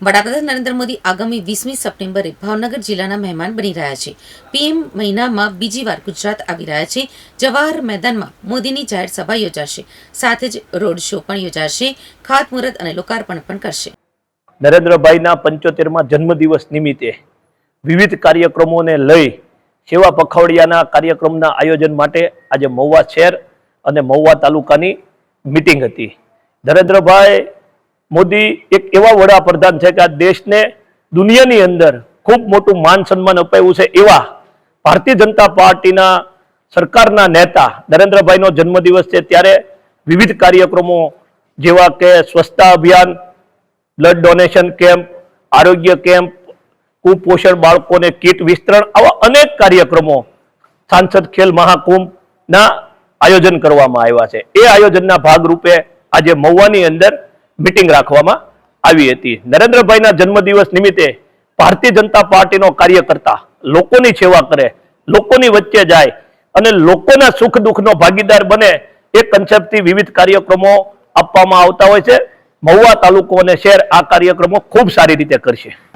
વડાપ્રધાન નરેન્દ્ર મોદી આગામી વીસમી સપ્ટેમ્બરે ભાવનગર જિલ્લાના મહેમાન બની રહ્યા છે. પીએમ મહિનામાં બીજી વાર ગુજરાત આવી રહ્યા છે. જવાહર મેદાનમાં મોદીની જાહેર સભા યોજાશે. સાથે જ રોડ શો પણ યોજાશે. ખાતમુહૂર્ત અને લોકાર્પણ પણ કરશે. નરેન્દ્રભાઈના પંચોતેરમાં જન્મદિવસ નિમિત્તે વિવિધ કાર્યક્રમોને લઈ સેવા પખવાડિયાના કાર્યક્રમના આયોજન માટે આજે મહુવા શહેર અને મહુવા તાલુકાની મિટિંગ હતી. નરેન્દ્રભાઈ મોદી એક એવા વડાપ્રધાન છે કે આ દેશને દુનિયાની અંદર ખૂબ મોટું માન સન્માન અપાયું છે એવા ભારતીય જનતા પાર્ટીના સરકારના નેતા નરેન્દ્રભાઈનો જન્મદિવસ છે. ત્યારે વિવિધ કાર્યક્રમો જેવા કે સ્વચ્છતા અભિયાન, બ્લડ ડોનેશન કેમ્પ, આરોગ્ય કેમ્પ, કુપોષણ બાળકોને કીટ વિસ્તરણ આવા અનેક કાર્યક્રમો સાંસદ ખેલ મહાકુંભના આયોજન કરવામાં આવ્યા છે. એ આયોજનના ભાગરૂપે આજે મહુવાની અંદર મિટિંગ રાખવામાં આવી હતી. નરેન્દ્રભાઈના જન્મદિવસ નિમિત્તે ભારતીય જનતા પાર્ટીનો કાર્યકર્તા લોકોની સેવા કરે, લોકોની વચ્ચે જાય અને લોકોના સુખ દુઃખનો ભાગીદાર બને એ કન્સેપ્ટથી વિવિધ કાર્યક્રમો આપવામાં આવતા હોય છે. મહુવા તાલુકો અને શહેર આ કાર્યક્રમો ખૂબ સારી રીતે કરશે.